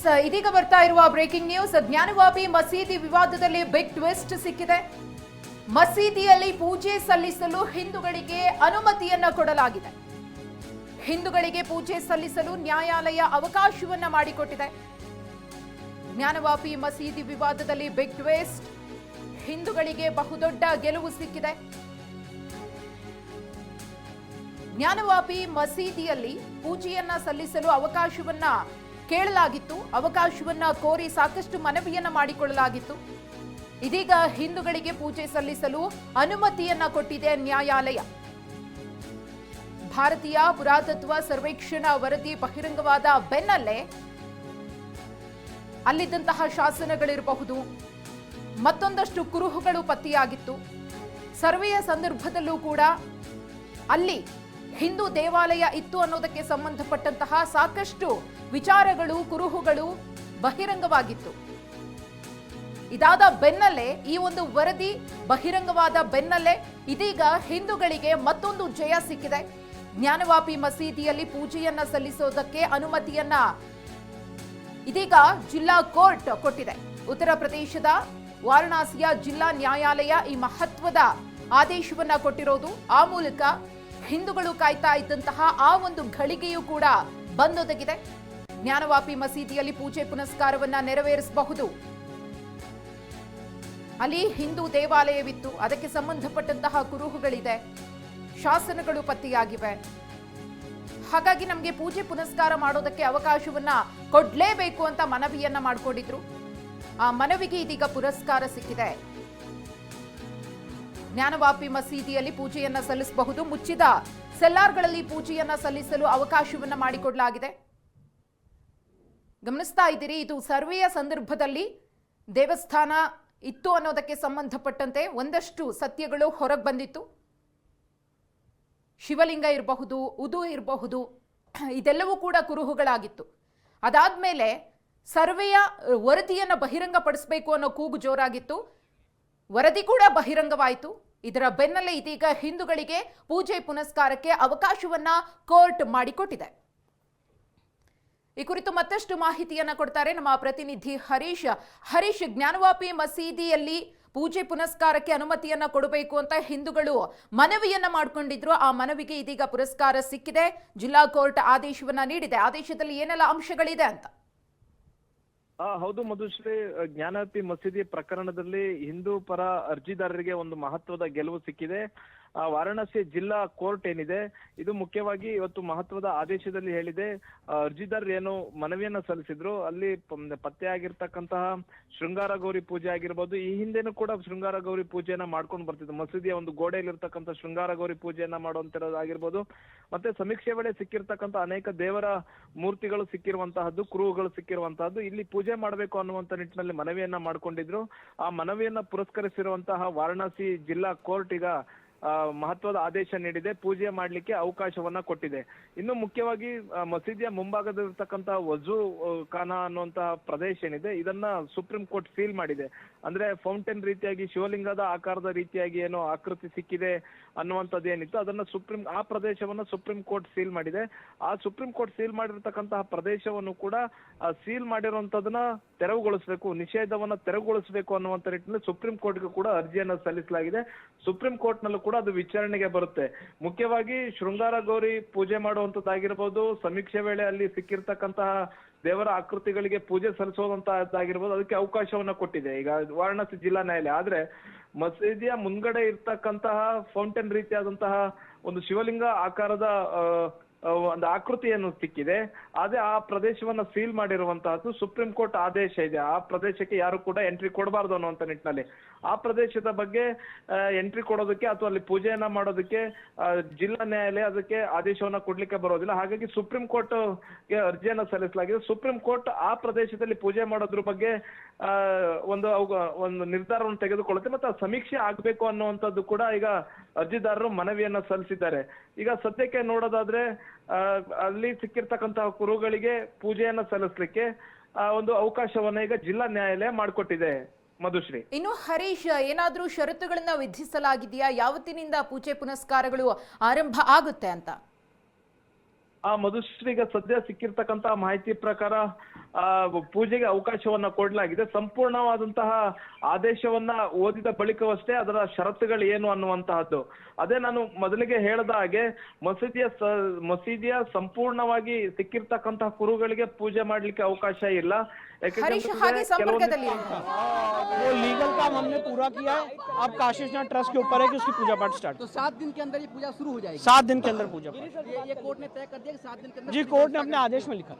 ಇದೀಗ ಬರ್ತಾ ಇರುವ ಬ್ರೇಕಿಂಗ್ ನ್ಯೂಸ್ ಜ್ಞಾನವಾಪಿ ಮಸೀದಿ ವಿವಾದದಲ್ಲಿ ಬಿಗ್ ಟ್ವಿಸ್ಟ್ ಸಿಕ್ಕಿದೆ. ಮಸೀದಿಯಲ್ಲಿ ಪೂಜೆ ಸಲ್ಲಿಸಲು ಹಿಂದೂಗಳಿಗೆ ಅನುಮತಿಯನ್ನ ಕೊಡಲಾಗಿದೆ. ಹಿಂದೂಗಳಿಗೆ ಪೂಜೆ ಸಲ್ಲಿಸಲು ನ್ಯಾಯಾಲಯ ಅವಕಾಶವನ್ನ ಮಾಡಿಕೊಟ್ಟಿದೆ. ಜ್ಞಾನವಾಪಿ ಮಸೀದಿ ವಿವಾದದಲ್ಲಿ ಬಿಗ್ ಟ್ವಿಸ್ಟ್ ಹಿಂದೂಗಳಿಗೆ ಬಹುದೊಡ್ಡ ಗೆಲುವು ಸಿಕ್ಕಿದೆ. ಜ್ಞಾನವಾಪಿ ಮಸೀದಿಯಲ್ಲಿ ಪೂಜೆಯನ್ನ ಸಲ್ಲಿಸಲು ಅವಕಾಶವನ್ನ ಕೇಳಲಾಗಿತ್ತು. ಅವಕಾಶವನ್ನ ಕೋರಿ ಸಾಕಷ್ಟು ಮನವಿಯನ್ನ ಮಾಡಿಕೊಳ್ಳಲಾಗಿತ್ತು. ಇದೀಗ ಹಿಂದೂಗಳಿಗೆ ಪೂಜೆ ಸಲ್ಲಿಸಲು ಅನುಮತಿಯನ್ನ ಕೊಟ್ಟಿದೆ ನ್ಯಾಯಾಲಯ. ಭಾರತೀಯ ಪುರಾತತ್ವ ಸರ್ವೇಕ್ಷಣಾ ವರದಿ ಬಹಿರಂಗವಾದ ಬೆನ್ನಲ್ಲೇ ಅಲ್ಲಿದ್ದಂತಹ ಶಾಸನಗಳಿರಬಹುದು. ಮತ್ತೊಂದಷ್ಟು ಕುರುಹುಗಳು ಪತ್ತೆಯಾಗಿತ್ತು. ಸರ್ವೆಯ ಸಂದರ್ಭದಲ್ಲೂ ಕೂಡ ಅಲ್ಲಿ ಹಿಂದೂ ದೇವಾಲಯ ಇತ್ತು ಅನ್ನೋದಕ್ಕೆ ಸಂಬಂಧಪಟ್ಟಂತಹ ಸಾಕಷ್ಟು ವಿಚಾರಗಳು, ಕುರುಹುಗಳು ಬಹಿರಂಗವಾಗಿತ್ತು. ಇದಾದ ಬೆನ್ನಲ್ಲೇ, ಈ ಒಂದು ವರದಿ ಬಹಿರಂಗವಾದ ಬೆನ್ನಲ್ಲೇ ಇದೀಗ ಹಿಂದೂಗಳಿಗೆ ಮತ್ತೊಂದು ಜಯ ಸಿಕ್ಕಿದೆ. ಜ್ಞಾನವಾಪಿ ಮಸೀದಿಯಲ್ಲಿ ಪೂಜೆಯನ್ನ ಸಲ್ಲಿಸೋದಕ್ಕೆ ಅನುಮತಿಯನ್ನ ಇದೀಗ ಜಿಲ್ಲಾ ಕೋರ್ಟ್ ಕೊಟ್ಟಿದೆ. ಉತ್ತರ ಪ್ರದೇಶದ ವಾರಣಾಸಿಯ ಜಿಲ್ಲಾ ನ್ಯಾಯಾಲಯ ಈ ಮಹತ್ವದ ಆದೇಶವನ್ನ ಕೊಟ್ಟಿರೋದು. ಆ ಮೂಲಕ ಹಿಂದೂಗಳು ಕಾಯ್ತಾ ಇದ್ದಂತಹ ಆ ಒಂದು ಘಳಿಗೆಯೂ ಕೂಡ ಬಂದೊದಗಿದೆ. ಜ್ಞಾನವಾಪಿ ಮಸೀದಿಯಲ್ಲಿ ಪೂಜೆ ಪುನಸ್ಕಾರವನ್ನ ನೆರವೇರಿಸಬಹುದು. ಅಲ್ಲಿ ಹಿಂದೂ ದೇವಾಲಯವಿತ್ತು. ಅದಕ್ಕೆ ಸಂಬಂಧಪಟ್ಟಂತಹ ಕುರುಹುಗಳಿದೆ. ಶಾಸನಗಳು ಪತ್ತೆಯಾಗಿವೆ. ಹಾಗಾಗಿ ನಮಗೆ ಪೂಜೆ ಪುನಸ್ಕಾರ ಮಾಡೋದಕ್ಕೆ ಅವಕಾಶವನ್ನ ಕೊಡ್ಲೇಬೇಕು ಅಂತ ಮನವಿಯನ್ನ ಮಾಡಿಕೊಂಡಿದ್ರು. ಆ ಮನವಿಗೆ ಇದೀಗ ಪುರಸ್ಕಾರ ಸಿಕ್ಕಿದೆ. ಜ್ಞಾನವಾಪಿ ಮಸೀದಿಯಲ್ಲಿ ಪೂಜೆಯನ್ನ ಸಲ್ಲಿಸಬಹುದು. ಮುಚ್ಚಿದ ಸೆಲ್ಲಾರ್ಗಳಲ್ಲಿ ಪೂಜೆಯನ್ನ ಸಲ್ಲಿಸಲು ಅವಕಾಶವನ್ನ ಮಾಡಿಕೊಡಲಾಗಿದೆ. ಗಮನಿಸ್ತಾ ಇದ್ದೀರಿ, ಇದು ಸರ್ವೆಯ ಸಂದರ್ಭದಲ್ಲಿ ದೇವಸ್ಥಾನ ಇತ್ತು ಅನ್ನೋದಕ್ಕೆ ಸಂಬಂಧಪಟ್ಟಂತೆ ಒಂದಷ್ಟು ಸತ್ಯಗಳು ಹೊರಗೆ ಬಂದಿತ್ತು. ಶಿವಲಿಂಗ ಇರಬಹುದು, ಉದು ಇರಬಹುದು, ಇದೆಲ್ಲವೂ ಕೂಡ ಕುರುಹುಗಳಾಗಿತ್ತು. ಅದಾದ ಮೇಲೆ ಸರ್ವೆಯ ವರದಿಯನ್ನು ಬಹಿರಂಗಪಡಿಸಬೇಕು ಅನ್ನೋ ಕೂಗು ಜೋರಾಗಿತ್ತು. ವರದಿ ಕೂಡ ಬಹಿರಂಗವಾಯಿತು. ಇದರ ಬೆನ್ನಲ್ಲೇ ಇದೀಗ ಹಿಂದೂಗಳಿಗೆ ಪೂಜೆ ಪುನಸ್ಕಾರಕ್ಕೆ ಅವಕಾಶವನ್ನ ಕೋರ್ಟ್ ಮಾಡಿಕೊಟ್ಟಿದೆ. ಈ ಕುರಿತು ಮತ್ತಷ್ಟು ಮಾಹಿತಿಯನ್ನ ಕೊಡ್ತಾರೆ ನಮ್ಮ ಪ್ರತಿನಿಧಿ ಹರೀಶ್. ಹರೀಶ್, ಜ್ಞಾನವಾಪಿ ಮಸೀದಿಯಲ್ಲಿ ಪೂಜೆ ಪುನಸ್ಕಾರಕ್ಕೆ ಅನುಮತಿಯನ್ನ ಕೊಡಬೇಕು ಅಂತ ಹಿಂದೂಗಳು ಮನವಿಯನ್ನ ಮಾಡ್ಕೊಂಡಿದ್ರು. ಆ ಮನವಿಗೆ ಇದೀಗ ಪುರಸ್ಕಾರ ಸಿಕ್ಕಿದೆ. ಜಿಲ್ಲಾ ಕೋರ್ಟ್ ಆದೇಶವನ್ನ ನೀಡಿದೆ. ಆದೇಶದಲ್ಲಿ ಏನೆಲ್ಲ ಅಂಶಗಳಿದೆ ಅಂತ. ಹೌದು ಮಧುಶ್ರೀ ಜ್ಞಾನಪಿ ಮಸೀದಿ ಪ್ರಕರಣದಲ್ಲಿ ಹಿಂದೂ ಪರ ಅರ್ಜಿದಾರರಿಗೆ ಒಂದು ಮಹತ್ವದ ಗೆಲುವು ಸಿಕ್ಕಿದೆ. ವಾರಾಣಸಿ ಜಿಲ್ಲಾ ಕೋರ್ಟ್ ಏನಿದೆ ಇದು ಮುಖ್ಯವಾಗಿ ಇವತ್ತು ಮಹತ್ವದ ಆದೇಶದಲ್ಲಿ ಹೇಳಿದೆ. ಅರ್ಜಿದಾರ್ ಏನು ಮನವಿಯನ್ನ ಸಲ್ಲಿಸಿದ್ರು ಅಲ್ಲಿ ಪತ್ತೆ ಆಗಿರ್ತಕ್ಕಂತಹ ಶೃಂಗಾರ ಗೌರಿ ಪೂಜೆ ಆಗಿರ್ಬೋದು ಈ ಹಿಂದೆನೂ ಕೂಡ ಶೃಂಗಾರ ಗೌರಿ ಪೂಜೆಯನ್ನ ಮಾಡ್ಕೊಂಡು ಬರ್ತಿದ್ರು. ಮಸೀದಿಯ ಒಂದು ಗೋಡೆಯಲ್ಲಿರ್ತಕ್ಕಂಥ ಶೃಂಗಾರ ಗೌರಿ ಪೂಜೆಯನ್ನ ಮಾಡುವಂತಿರೋದಾಗಿರ್ಬೋದು ಮತ್ತೆ ಸಮೀಕ್ಷೆ ವೇಳೆ ಸಿಕ್ಕಿರ್ತಕ್ಕಂಥ ಅನೇಕ ದೇವರ ಮೂರ್ತಿಗಳು ಸಿಕ್ಕಿರುವಂತಹದ್ದು ಕುರುಹುಗಳು ಸಿಕ್ಕಿರುವಂತಹದ್ದು ಇಲ್ಲಿ ಪೂಜೆ ಮಾಡಬೇಕು ಅನ್ನುವಂತ ನಿಟ್ಟಿನಲ್ಲಿ ಮನವಿಯನ್ನ ಮಾಡ್ಕೊಂಡಿದ್ರು. ಆ ಮನವಿಯನ್ನ ಪುರಸ್ಕರಿಸಿರುವಂತಹ ವಾರಣಾಸಿ ಜಿಲ್ಲಾ ಕೋರ್ಟ್ ಈಗ ಆ, ಮಹತ್ವದ ಆದೇಶ ನೀಡಿದೆ. ಪೂಜೆ ಮಾಡ್ಲಿಕ್ಕೆ ಅವಕಾಶವನ್ನ ಕೊಟ್ಟಿದೆ. ಇನ್ನು ಮುಖ್ಯವಾಗಿ ಆ, ಮಸೀದಿಯ ಮುಂಭಾಗದಲ್ಲಿರ್ತಕ್ಕಂಥ ವಜು ಖಾನಾ ಅನ್ನುವಂತಹ ಪ್ರದೇಶ ಏನಿದೆ ಇದನ್ನ ಸುಪ್ರೀಂ ಕೋರ್ಟ್ ಸೀಲ್ ಮಾಡಿದೆ. ಅಂದ್ರೆ ಫೌಂಟೇನ್ ರೀತಿಯಾಗಿ ಶಿವಲಿಂಗದ ಆಕಾರದ ರೀತಿಯಾಗಿ ಏನೋ ಆಕೃತಿ ಸಿಕ್ಕಿದೆ ಅನ್ನುವಂಥದ್ದು ಏನಿತ್ತು ಅದನ್ನ ಸುಪ್ರೀಂ ಆ ಪ್ರದೇಶವನ್ನ ಸುಪ್ರೀಂ ಕೋರ್ಟ್ ಸೀಲ್ ಮಾಡಿದೆ. ಆ ಸುಪ್ರೀಂ ಕೋರ್ಟ್ ಸೀಲ್ ಮಾಡಿರ್ತಕ್ಕಂತಹ ಪ್ರದೇಶವನ್ನು ಕೂಡ ಸೀಲ್ ಮಾಡಿರುವಂತದನ್ನ ತೆರವುಗೊಳಿಸಬೇಕು ನಿಷೇಧವನ್ನ ತೆರವುಗೊಳಿಸಬೇಕು ಅನ್ನುವಂತ ನಿಟ್ಟಿನಲ್ಲಿ ಸುಪ್ರೀಂ ಕೋರ್ಟ್ಗೆ ಕೂಡ ಅರ್ಜಿಯನ್ನ ಸಲ್ಲಿಸಲಾಗಿದೆ. ಸುಪ್ರೀಂ ಕೋರ್ಟ್ ನಲ್ಲೂ ಕೂಡ ಅದು ವಿಚಾರಣೆಗೆ ಬರುತ್ತೆ. ಮುಖ್ಯವಾಗಿ ಶೃಂಗಾರ ಗೌರಿ ಪೂಜೆ ಮಾಡುವಂತದ್ದಾಗಿರ್ಬೋದು ಸಮೀಕ್ಷೆ ವೇಳೆ ಅಲ್ಲಿ ಸಿಕ್ಕಿರ್ತಕ್ಕಂತಹ ದೇವರ ಆಕೃತಿಗಳಿಗೆ ಪೂಜೆ ಸಲ್ಲಿಸುವಂತಹದ್ದಾಗಿರ್ಬೋದು ಅದಕ್ಕೆ ಅವಕಾಶವನ್ನ ಕೊಟ್ಟಿದೆ. ಈಗ ವಾರಣಾಸಿ ಜಿಲ್ಲಾ ನ್ಯಾಯಾಲಯ. ಆದ್ರೆ ಮಸೀದಿಯ ಮುಂದ್ಗಡೆ ಇರ್ತಕ್ಕಂತಹ ಫೌಂಟೇನ್ ರೀತಿಯಾದಂತಹ ಒಂದು ಶಿವಲಿಂಗ ಆಕಾರದ ಒಂದು ಆಕೃತಿಯನ್ನು ಸಿಕ್ಕಿದೆ. ಅದೇ ಆ ಪ್ರದೇಶವನ್ನ ಸೀಲ್ ಮಾಡಿರುವಂತಹದ್ದು ಸುಪ್ರೀಂ ಕೋರ್ಟ್ ಆದೇಶ ಇದೆ. ಆ ಪ್ರದೇಶಕ್ಕೆ ಯಾರು ಕೂಡ ಎಂಟ್ರಿ ಕೊಡಬಾರ್ದು ಅನ್ನುವಂತ ನಿಟ್ಟಿನಲ್ಲಿ. ಆ ಪ್ರದೇಶದ ಬಗ್ಗೆ ಎಂಟ್ರಿ ಕೊಡೋದಕ್ಕೆ ಅಥವಾ ಅಲ್ಲಿ ಪೂಜೆಯನ್ನ ಮಾಡೋದಕ್ಕೆ ಜಿಲ್ಲಾ ನ್ಯಾಯಾಲಯ ಅದಕ್ಕೆ ಆದೇಶವನ್ನ ಕೊಡ್ಲಿಕ್ಕೆ ಬರೋದಿಲ್ಲ. ಹಾಗಾಗಿ ಸುಪ್ರೀಂ ಕೋರ್ಟ್ಗೆ ಅರ್ಜಿಯನ್ನ ಸಲ್ಲಿಸಲಾಗಿದೆ. ಸುಪ್ರೀಂ ಕೋರ್ಟ್ ಆ ಪ್ರದೇಶದಲ್ಲಿ ಪೂಜೆ ಮಾಡೋದ್ರ ಬಗ್ಗೆ ಒಂದು ಒಂದು ನಿರ್ಧಾರವನ್ನು ತೆಗೆದುಕೊಳ್ಳುತ್ತೆ. ಮತ್ತೆ ಆ ಸಮೀಕ್ಷೆ ಆಗ್ಬೇಕು ಅನ್ನುವಂಥದ್ದು ಕೂಡ ಈಗ ಅರ್ಜಿದಾರರು ಮನವಿಯನ್ನ ಸಲ್ಲಿಸಿದ್ದಾರೆ. ಈಗ ಸದ್ಯಕ್ಕೆ ನೋಡೋದಾದ್ರೆ ಅಲ್ಲಿ ಸಿಕ್ಕಿರ್ತಕ್ಕಂತಹ ಕುರುಗಳಿಗೆ ಪೂಜೆಯನ್ನ ಸಲ್ಲಿಸ್ಲಿಕ್ಕೆ ಆ, ಒಂದು ಅವಕಾಶವನ್ನ ಈಗ ಜಿಲ್ಲಾ ನ್ಯಾಯಾಲಯ ಮಾಡಿಕೊಟ್ಟಿದೆ. ಮಧುಶ್ರೀ. ಇನ್ನು ಹರೀಶ್ ಏನಾದ್ರೂ ಷರತ್ತುಗಳನ್ನ ವಿಧಿಸಲಾಗಿದೆಯಾ? ಯಾವತ್ತಿನಿಂದ ಪೂಜೆ ಪುನಸ್ಕಾರಗಳು ಆರಂಭ ಆಗುತ್ತೆ ಅಂತ? ಆ ಮಧುಶ್ರೀಗೆ ಸದ್ಯ ಸಿಕ್ಕಿರ್ತಕ್ಕಂತ ಮಾಹಿತಿ ಪ್ರಕಾರ ಆ, ಪೂಜೆಗೆ ಅವಕಾಶವನ್ನ ಕೊಡಲಾಗಿದೆ. ಸಂಪೂರ್ಣವಾದಂತಹ ಆದೇಶವನ್ನ ಓದಿದ ಬಳಿಕವಷ್ಟೇ ಅದರ ಷರತ್ತುಗಳು ಏನು ಅನ್ನುವಂತಹದ್ದು. ಅದೇ ನಾನು ಮೊದಲಿಗೆ ಹೇಳದ ಹಾಗೆ ಮಸೀದಿಯ ಸ- ಮಸೀದಿಯ ಸಂಪೂರ್ಣವಾಗಿ ಸಿಕ್ಕಿರ್ತಕ್ಕಂತಹ ಕುರುಗಳಿಗೆ ಪೂಜೆ ಮಾಡ್ಲಿಕ್ಕೆ ಅವಕಾಶ ಇಲ್ಲ. ಹರೀಶ್ काम हमने पूरा किया है अब काशीनाथ ट्रस्ट के ऊपर है कि उसकी पूजा पाठ स्टार्ट तो सात दिन के अंदर ये पूजा शुरू हो जाएगी। सात दिन के अंदर पूजा ये, ये कोर्ट ने तय कर दिया सात दिन के अंदर जी कोर्ट ने अपने आदेश में लिखा।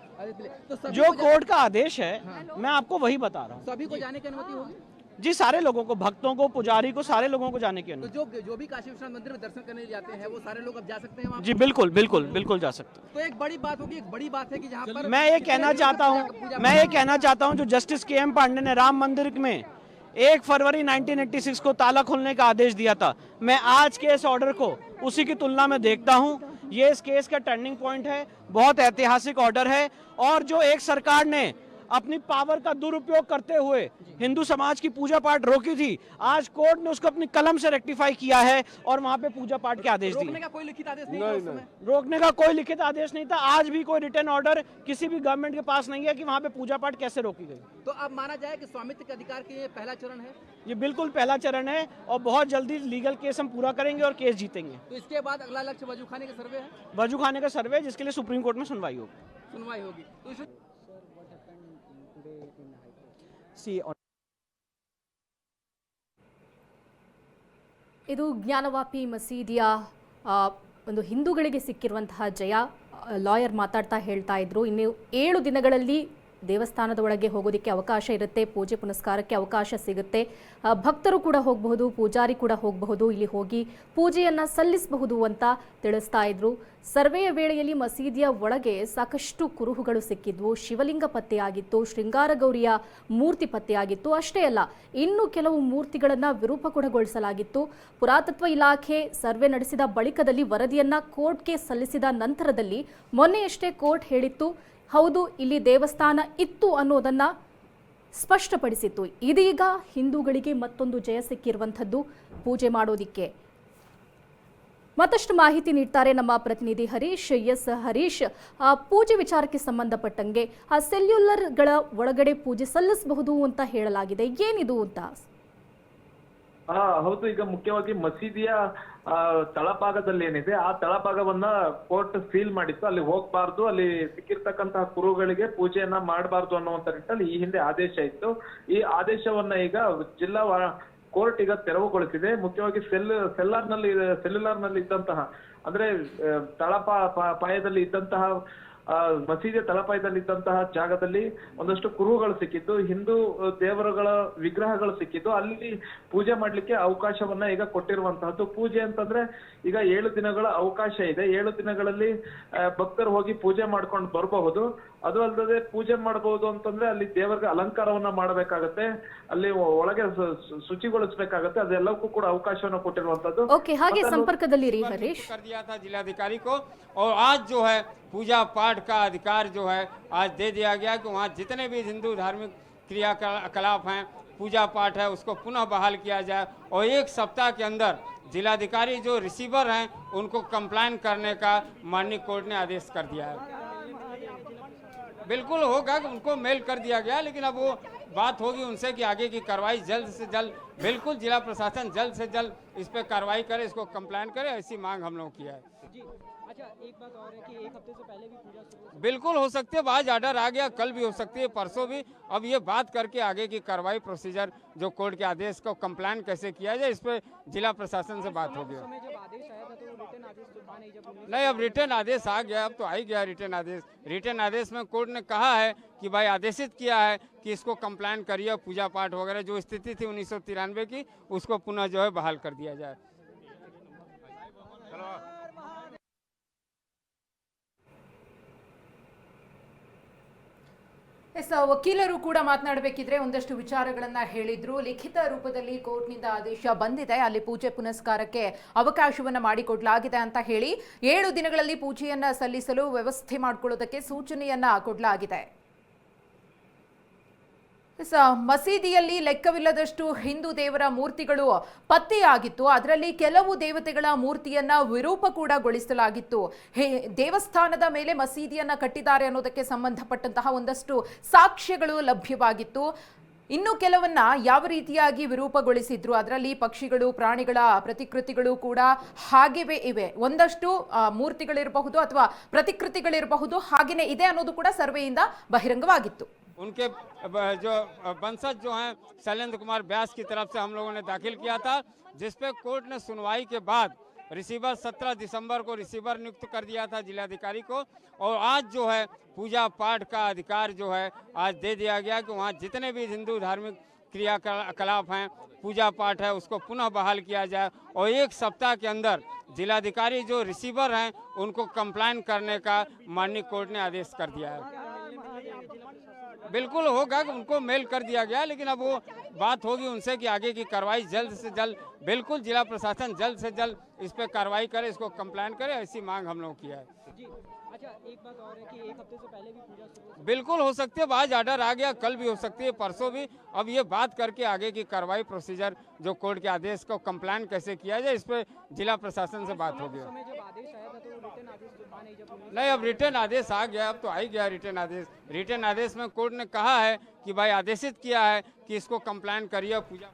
तो जो कोर्ट का आदेश है मैं आपको वही बता रहा हूँ। सभी को जाने की अनुमति होगी? जी सारे लोगों को भक्तों को पुजारी को सारे लोगों को जाने की तो अनुमति। जो जो भी काशी विश्वनाथ मंदिर में दर्शन करने जाते हैं वो सारे लोग अब जा सकते हैं जी बिल्कुल बिल्कुल बिल्कुल जा सकते हैं। तो एक बड़ी बात होगी एक बड़ी बात है कि जहाँ पर मैं ये कहना चाहता हूँ मैं ये कहना चाहता हूँ जो जस्टिस के एम पांडे ने राम मंदिर में एक फरवरी 1986 को ताला खोलने का आदेश दिया था। मैं आज के इस ऑर्डर को उसी की तुलना में देखता हूँ। ये इस केस का टर्निंग पॉइंट है, बहुत ऐतिहासिक ऑर्डर है और जो एक सरकार ने अपनी पावर का दुरुपयोग करते हुए हिंदू समाज की पूजा पाठ रोकी थी। आज कोर्ट ने उसको अपनी कलम से रेक्टिफाई किया है और वहाँ पे पूजा पाठ के आदेश दिए। रोकने का कोई लिखित आदेश नहीं था उस रोकने का कोई लिखित आदेश नहीं था। आज भी कोई रिटर्न ऑर्डर किसी भी गवर्नमेंट के पास नहीं है कि वहाँ पे पूजा पाठ कैसे रोकी गई। तो अब माना जाए कि स्वामित्व के अधिकार के ये पहला चरण है? ये बिल्कुल पहला चरण है और बहुत जल्दी लीगल केस हम पूरा करेंगे और केस जीतेंगे। तो इसके बाद अगला लक्ष्य वज़ू खाने का सर्वे है? वज़ू खाने का सर्वे जिसके लिए सुप्रीम कोर्ट में सुनवाई होगी। सुनवाई होगी। तो इस ಇದು ಜ್ಞಾನವಾಪಿ ಮಸೀದಿಯ ಒಂದು ಹಿಂದೂಗಳಿಗೆ ಸಿಕ್ಕಿರುವಂತಹ ಜಯ. ಲಾಯರ್ ಮಾತಾಡ್ತಾ ಹೇಳ್ತಾ ಇದ್ರು. ಇನ್ನು ಏಳು ದಿನಗಳಲ್ಲಿ ದೇವಸ್ಥಾನದ ಒಳಗೆ ಹೋಗೋದಕ್ಕೆ ಅವಕಾಶ ಇರುತ್ತೆ, ಪೂಜೆ ಪುನಸ್ಕಾರಕ್ಕೆ ಅವಕಾಶ ಸಿಗುತ್ತೆ. ಭಕ್ತರು ಕೂಡ ಹೋಗಬಹುದು, ಪೂಜಾರಿ ಕೂಡ ಹೋಗಬಹುದು, ಇಲ್ಲಿ ಹೋಗಿ ಪೂಜೆಯನ್ನ ಸಲ್ಲಿಸಬಹುದು ಅಂತ ತಿಳಿಸ್ತಾ ಇದ್ರು. ಸರ್ವೆಯ ವೇಳೆಯಲ್ಲಿ ಮಸೀದಿಯ ಒಳಗೆ ಸಾಕಷ್ಟು ಕುರುಹುಗಳು ಸಿಕ್ಕಿದ್ವು. ಶಿವಲಿಂಗ ಪತ್ತೆಯಾಗಿತ್ತು, ಶೃಂಗಾರಗೌರಿಯ ಮೂರ್ತಿ ಪತ್ತೆಯಾಗಿತ್ತು. ಅಷ್ಟೇ ಅಲ್ಲ, ಇನ್ನು ಕೆಲವು ಮೂರ್ತಿಗಳನ್ನು ಗೊಳಿಸಲಾಗಿತ್ತು ಪುರಾತತ್ವ ಇಲಾಖೆ ಸರ್ವೆ ನಡೆಸಿದ ಬಳಿಕದಲ್ಲಿ ವರದಿಯನ್ನ ಕೋರ್ಟ್ಗೆ ಸಲ್ಲಿಸಿದ ನಂತರದಲ್ಲಿ ಮೊನ್ನೆಯಷ್ಟೇ ಕೋರ್ಟ್ ಹೇಳಿತ್ತು. ಹೌದು ಇಲ್ಲಿ ದೇವಸ್ಥಾನ ಇತ್ತು ಅನ್ನೋದನ್ನ ಸ್ಪಷ್ಟಪಡಿಸಿತ್ತು. ಇದೀಗ ಹಿಂದೂಗಳಿಗೆ ಮತ್ತೊಂದು ಜಯ ಸಿಕ್ಕಿರುವಂಥದ್ದು ಪೂಜೆ ಮಾಡೋದಿಕ್ಕೆ. ಮತ್ತಷ್ಟು ಮಾಹಿತಿ ನೀಡ್ತಾರೆ ನಮ್ಮ ಪ್ರತಿನಿಧಿ ಹರೀಶ್ ಎಸ್ ಹರೀಶ್. ಆ, ಪೂಜೆ ವಿಚಾರಕ್ಕೆ ಸಂಬಂಧಪಟ್ಟಂಗೆ ಆ ಸೆಲ್ಯುಲರ್ಗಳ ಒಳಗಡೆ ಪೂಜೆ ಸಲ್ಲಿಸಬಹುದು ಅಂತ ಹೇಳಲಾಗಿದೆ. ಏನಿದು ಅಂತ? ಹಾ, ಹೌದು. ಈಗ ಮುಖ್ಯವಾಗಿ ಮಸೀದಿಯ ತಳಭಾಗದಲ್ಲಿ ಏನಿದೆ, ಆ ತಳಭಾಗವನ್ನ ಕೋರ್ಟ್ ಸೀಲ್ ಮಾಡಿತ್ತು. ಅಲ್ಲಿ ಹೋಗ್ಬಾರ್ದು. ಅಲ್ಲಿ ಸಿಕ್ಕಿರ್ತಕ್ಕಂತಹ ಕುರುಗಳಿಗೆ ಪೂಜೆಯನ್ನ ಮಾಡಬಾರ್ದು ಅನ್ನುವಂತ ನಿಟ್ಟಲ್ಲಿ ಈ ಹಿಂದೆ ಆದೇಶ ಇತ್ತು. ಈ ಆದೇಶವನ್ನ ಈಗ ಜಿಲ್ಲಾ ಕೋರ್ಟ್ ಈಗ ತೆರವುಗೊಳಿಸಿದೆ. ಮುಖ್ಯವಾಗಿ ಸೆಲ್ ಸೆಲ್ಲಾರ್ನಲ್ಲಿ ಇದ್ದಂತಹ, ಅಂದ್ರೆ ತಳಪ ಪಾಯದಲ್ಲಿ ಇದ್ದಂತಹ ಆ, ಮಸೀದಿಯ ತಳಪಾಯದಲ್ಲಿ ಇದ್ದಂತಹ ಜಾಗದಲ್ಲಿ ಒಂದಷ್ಟು ಕುರುಹುಗಳು ಸಿಕ್ಕಿದ್ದು ಹಿಂದೂ ದೇವರುಗಳ ವಿಗ್ರಹಗಳು ಸಿಕ್ಕಿದ್ದು ಅಲ್ಲಿ ಪೂಜೆ ಮಾಡ್ಲಿಕ್ಕೆ ಅವಕಾಶವನ್ನ ಈಗ ಕೊಟ್ಟಿರುವಂತಹದ್ದು. ಪೂಜೆ ಅಂತಂದ್ರೆ ಈಗ ಏಳು ದಿನಗಳ ಅವಕಾಶ ಇದೆ. ಏಳು ದಿನಗಳಲ್ಲಿ ಭಕ್ತರು ಹೋಗಿ ಪೂಜೆ ಮಾಡ್ಕೊಂಡು ಬರಬಹುದು. ಅದು ಅಲ್ಲದೆ ಪೂಜೆ ಮಾಡಬಹುದು ಅಂತಂದ್ರೆ ಅಲ್ಲಿ ದೇವರಿಗೆ ಅಲಂಕಾರವನ್ನ ಮಾಡಬೇಕಾಗತ್ತೆ ಅಲ್ಲಿ ಒಳಗೆ ಶು- ಶು- ಶುಚಿಗೊಳಿಸ್ಬೇಕಾಗತ್ತೆ ಅದೆಲ್ಲಕ್ಕೂ ಕೂಡ ಅವಕಾಶವನ್ನ ಕೊಟ್ಟಿರುವಂತದ್ದು ಓಕೆ ಹಾಗೆ ಮತ್ತೆ ಅಲ್ಲಿ- ಸಂಪರ್ಕದಲ್ಲಿ ರೀ ಹರೀಶ್ कर दिया था जिलाधिकारी को और आज जो है पूजा पाठ का अधिकार जो है आज दे दिया गया कि वहाँ जितने भी हिंदू धार्मिक क्रियाकलाप हैं पूजा पाठ है उसको पुनः बहाल किया जाए और एक सप्ताह के अंदर जिलाधिकारी जो रिसीवर हैं उनको कंप्लाइन करने का माननीय कोर्ट ने आदेश कर दिया है बिल्कुल होगा कि उनको मेल कर दिया गया लेकिन अब वो बात होगी उनसे कि आगे की कार्रवाई जल्द से जल्द बिल्कुल जिला प्रशासन जल्द से जल्द इस पर कार्रवाई करे इसको कंप्लेन करे ऐसी मांग हम लोग की है। बिल्कुल हो सकती है आज ऑर्डर आ गया कल भी हो सकती है परसों भी। अब ये बात करके आगे की कार्रवाई प्रोसीजर जो कोर्ट के आदेश को कंप्लाइन कैसे किया जाए इस पर जिला प्रशासन से बात होगी। नहीं अब रिटर्न आदेश आ गया, अब तो आ ही गया रिटर्न आदेश। रिटर्न आदेश में कोर्ट ने कहा है कि भाई आदेशित किया है कि इसको कंप्लाइन करिए, पूजा पाठ वगैरह, जो स्थिति थी उन्नीस सौ तिरानवे की, उसको पुनः जो है बहाल कर दिया जाए। ಎಸ್ ವಕೀಲರು ಕೂಡ ಮಾತನಾಡಬೇಕಿದ್ರೆ ಒಂದಷ್ಟು ವಿಚಾರಗಳನ್ನ ಹೇಳಿದ್ರು. ಲಿಖಿತ ರೂಪದಲ್ಲಿ ಕೋರ್ಟ್ನಿಂದ ಆದೇಶ ಬಂದಿದೆ. ಅಲ್ಲಿ ಪೂಜೆ ಪುನಸ್ಕಾರಕ್ಕೆ ಅವಕಾಶವನ್ನ ಮಾಡಿಕೊಡ್ಲಾಗಿದೆ ಅಂತ ಹೇಳಿ ಏಳು ದಿನಗಳಲ್ಲಿ ಪೂಜೆಯನ್ನ ಸಲ್ಲಿಸಲು ವ್ಯವಸ್ಥೆ ಮಾಡಿಕೊಳ್ಳೋದಕ್ಕೆ ಸೂಚನೆಯನ್ನ ಕೊಡಲಾಗಿದೆ. ಮಸೀದಿಯಲ್ಲಿ ಲೆಕ್ಕವಿಲ್ಲದಷ್ಟು ಹಿಂದೂ ದೇವರ ಮೂರ್ತಿಗಳು ಪತ್ತೆಯಾಗಿತ್ತು. ಅದರಲ್ಲಿ ಕೆಲವು ದೇವತೆಗಳ ಮೂರ್ತಿಯನ್ನ ವಿರೂಪ ಕೂಡ ಗೊಳಿಸಲಾಗಿತ್ತು. ದೇವಸ್ಥಾನದ ಮೇಲೆ ಮಸೀದಿಯನ್ನ ಕಟ್ಟಿದ್ದಾರೆ ಅನ್ನೋದಕ್ಕೆ ಸಂಬಂಧಪಟ್ಟಂತಹ ಒಂದಷ್ಟು ಸಾಕ್ಷ್ಯಗಳು ಲಭ್ಯವಾಗಿತ್ತು. ಇನ್ನು ಕೆಲವನ್ನ ಯಾವ ರೀತಿಯಾಗಿ ವಿರೂಪಗೊಳಿಸಿದ್ರು, ಅದರಲ್ಲಿ ಪಕ್ಷಿಗಳು, ಪ್ರಾಣಿಗಳ ಪ್ರತಿಕೃತಿಗಳು ಕೂಡ ಹಾಗೆವೇ ಇವೆ. ಒಂದಷ್ಟು ಮೂರ್ತಿಗಳಿರಬಹುದು ಅಥವಾ ಪ್ರತಿಕೃತಿಗಳಿರಬಹುದು ಹಾಗೆಯೇ ಇದೆ ಅನ್ನೋದು ಕೂಡ ಸರ್ವೆಯಿಂದ ಬಹಿರಂಗವಾಗಿತ್ತು. उनके जो वंशज जो हैं, शैलेंद्र कुमार व्यास की तरफ़ से हम लोगों ने दाखिल किया था, जिस पे कोर्ट ने सुनवाई के बाद रिसीवर 17 दिसंबर को रिसीवर नियुक्त कर दिया था जिलाधिकारी को, और आज जो है, पूजा पाठ का अधिकार जो है, आज दे दिया गया कि वहाँ जितने भी हिंदू धार्मिक क्रियाकलाप हैं, पूजा पाठ है, उसको पुनः बहाल किया जाए, और एक सप्ताह के अंदर जिलाधिकारी जो रिसीवर हैं, उनको कंप्लाइन करने का माननीय कोर्ट ने आदेश कर दिया है। बिल्कुल होगा, उनको मेल कर दिया गया, लेकिन अब वो बात होगी उनसे कि आगे की कार्रवाई जल्द से जल्द, बिल्कुल जिला प्रशासन जल्द से जल्द इस पर कार्रवाई करे, इसको कंप्लेन करे, ऐसी मांग हम लोग की है। बिल्कुल हो सकती है आज ऑर्डर आ गया कल भी हो सकती है परसों भी। अब ये बात करके आगे की कार्रवाई प्रोसीजर जो कोर्ट के आदेश को कंप्लाइन कैसे किया जाए इस पर जिला प्रशासन से बात होगी। नहीं अब रिटर्न आदेश आ गया अब तो आ ही गया रिटर्न आदेश। रिटर्न आदेश में कोर्ट ने कहा है कि भाई आदेशित किया है कि इसको कंप्लाइन करिए पूजा